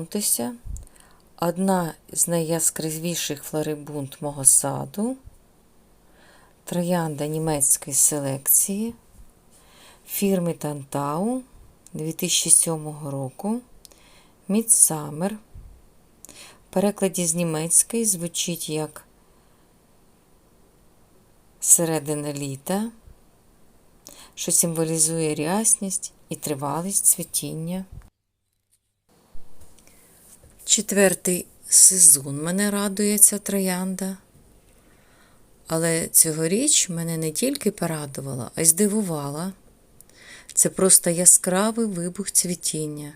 Знайомтеся, одна з найяскравіших флорибунд мого саду, троянда німецької селекції фірми Тантау 2007 року Мідсамер. В перекладі з німецької звучить як середина літа, що символізує рясність і тривалість цвітіння. Четвертий сезон мене радує ця троянда. Але цьогоріч мене не тільки порадувала, а й здивувала. Це просто яскравий вибух цвітіння.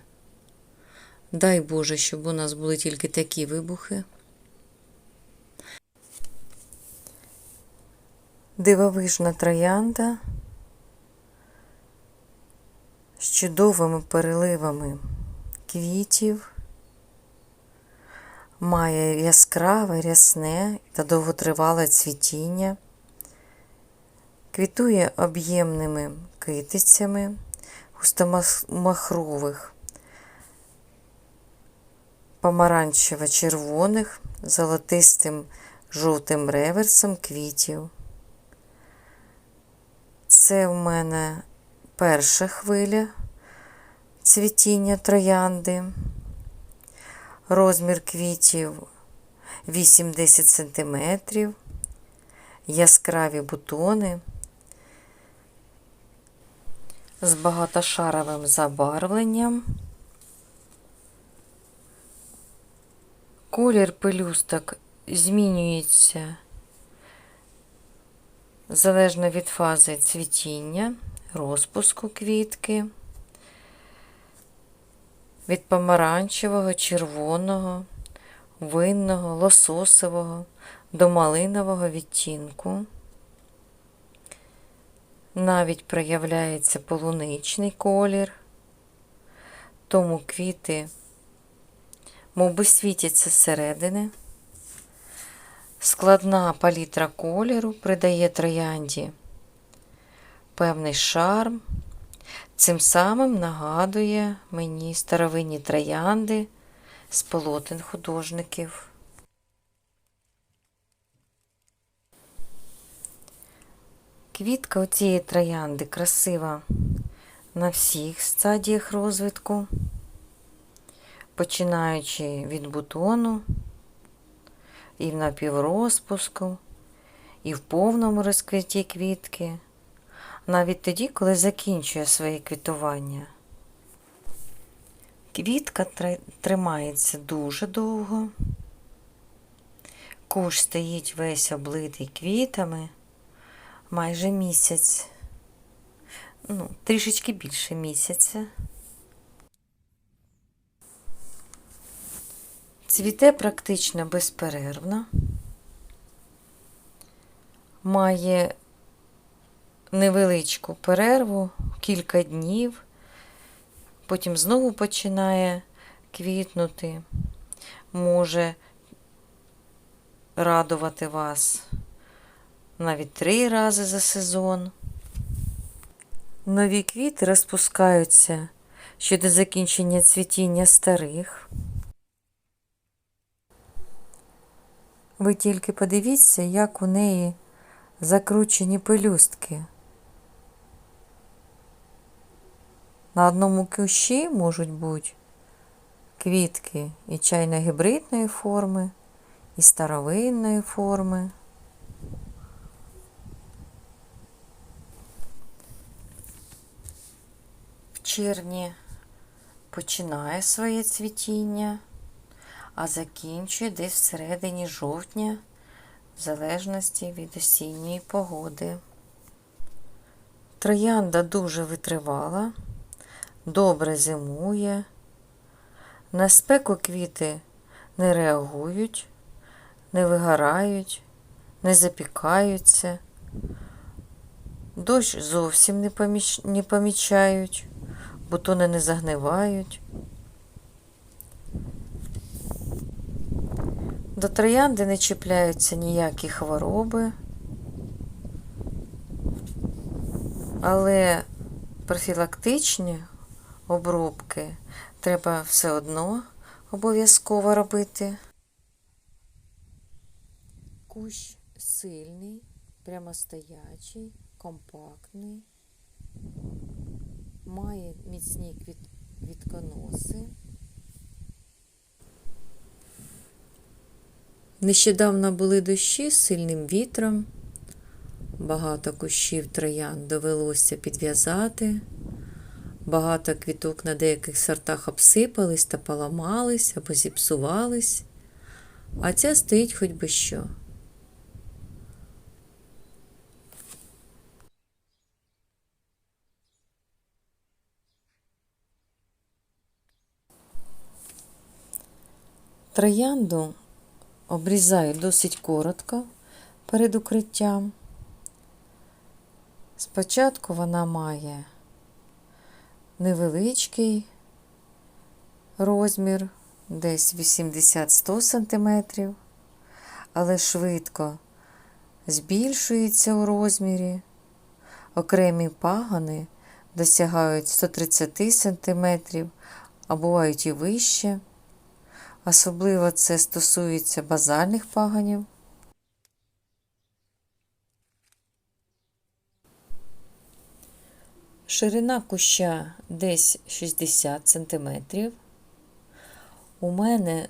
Дай Боже, щоб у нас були тільки такі вибухи. Дивовижна троянда з чудовими переливами квітів має яскраве, рясне та довготривале цвітіння, квітує об'ємними китицями густомахрових, помаранчево-червоних, золотистим жовтим реверсом квітів. Це в мене перша хвиля цвітіння троянди. Розмір квітів 8-10 см, яскраві бутони з багатошаровим забарвленням. Колір пелюсток змінюється залежно від фази цвітіння, розпуску квітки від помаранчевого, червоного, винного, лососового до малинового відтінку. Навіть проявляється полуничний колір, тому квіти мовби світяться зсередини. Складна палітра кольору придає троянді певний шарм. Цим самим нагадує мені старовинні троянди з полотен художників. Квітка у цієї троянди красива на всіх стадіях розвитку, починаючи від бутону, і в напіврозпуску, і в повному розкритті квітки навіть тоді, коли закінчує своє квітування. Квітка тримається дуже довго. Куш стоїть весь облитий квітами майже місяць, ну, трішечки більше місяця. Цвіте практично безперервно, має невеличку перерву, кілька днів, потім знову починає квітнути, може радувати вас навіть три рази за сезон. Нові квіти розпускаються ще до закінчення цвітіння старих. Ви тільки подивіться, як у неї закручені пелюстки. На одному кущі можуть бути квітки і чайно-гібридної форми, і старовинної форми. В червні починає своє цвітіння, а закінчує десь всередині жовтня, в залежності від осінньої погоди. Троянда дуже витривала добре зимує. На спеку квіти не реагують, не вигорають, не запікаються, дощ зовсім не, поміч... не помічають, бутони не загнивають. До троянди не чіпляються ніякі хвороби, але профілактичні обробки треба все одно обов'язково робити. Кущ сильний, прямостоячий, компактний, має міцні квіт... квітконоси. Нещодавно були дощі з сильним вітром. Багато кущів троян довелося підв'язати. Багато квіток на деяких сортах обсипались та поламались або зіпсувались, а ця стоїть хоч би що. Троянду обрізаю досить коротко перед укриттям. Спочатку вона має невеличкий розмір, десь 80-100 см, але швидко збільшується у розмірі. Окремі пагони досягають 130 см, а бувають і вище. Особливо це стосується базальних пагонів. Ширина куща десь 60 см. У мене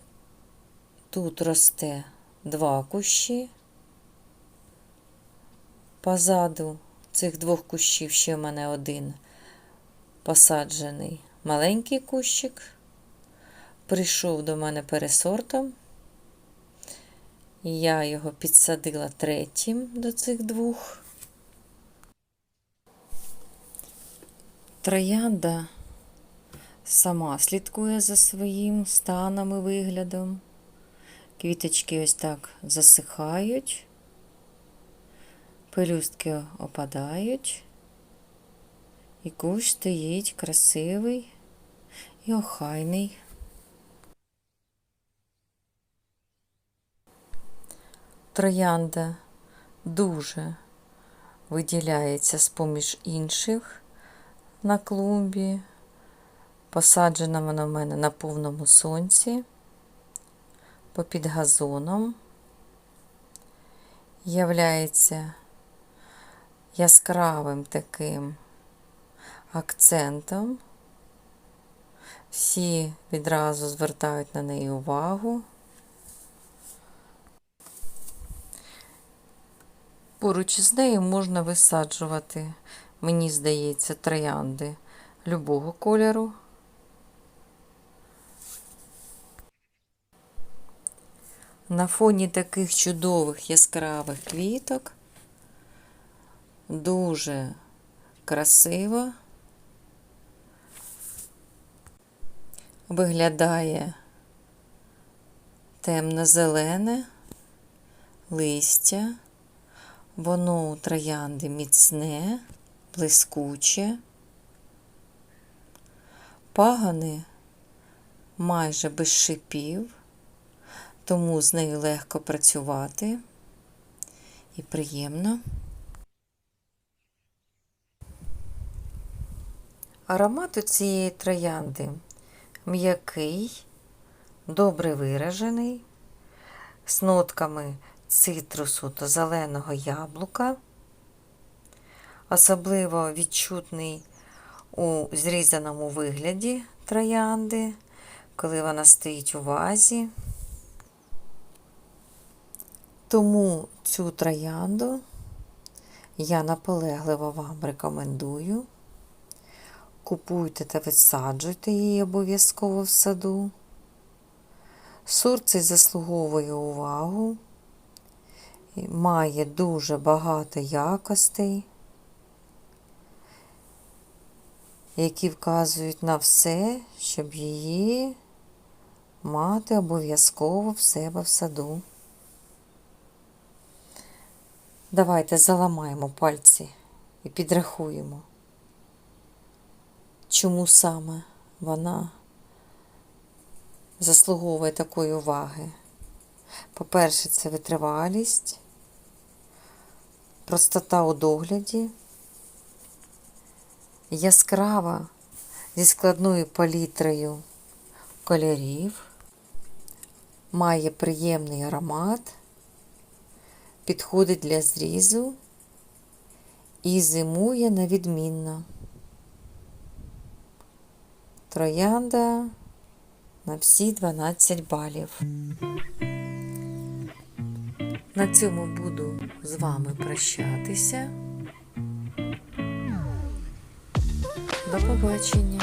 тут росте два кущі. Позаду цих двох кущів ще в мене один посаджений маленький кущик. Прийшов до мене пересортом. Я його підсадила третім до цих двох. Троянда сама слідкує за своїм станом і виглядом. Квіточки ось так засихають, пелюстки опадають, і кущ стоїть красивий і охайний. Троянда дуже виділяється з-поміж інших на клумбі. Посаджена вона в мене на повному сонці, попід газоном. Являється яскравим таким акцентом. Всі відразу звертають на неї увагу. Поруч із нею можна висаджувати, мені здається, троянди любого кольору. На фоні таких чудових яскравих квіток дуже красиво виглядає темно-зелене листя. Воно у троянди міцне, блискуче. Пагани майже без шипів, тому з нею легко працювати і приємно. Аромат у цієї троянди м'який, добре виражений, з нотками цитрусу та зеленого яблука, особливо відчутний у зрізаному вигляді троянди, коли вона стоїть у вазі. Тому цю троянду я наполегливо вам рекомендую. Купуйте та висаджуйте її обов'язково в саду. Сорт цей заслуговує увагу має дуже багато якостей, які вказують на все, щоб її мати обов'язково в себе в саду. Давайте заламаємо пальці і підрахуємо, чому саме вона заслуговує такої уваги. По-перше, це витривалість, простота у догляді, яскрава зі складною палітрою кольорів, має приємний аромат, підходить для зрізу і зимує на відмінно. Троянда на всі 12 балів. На цьому буду з вами прощатися. До побачення.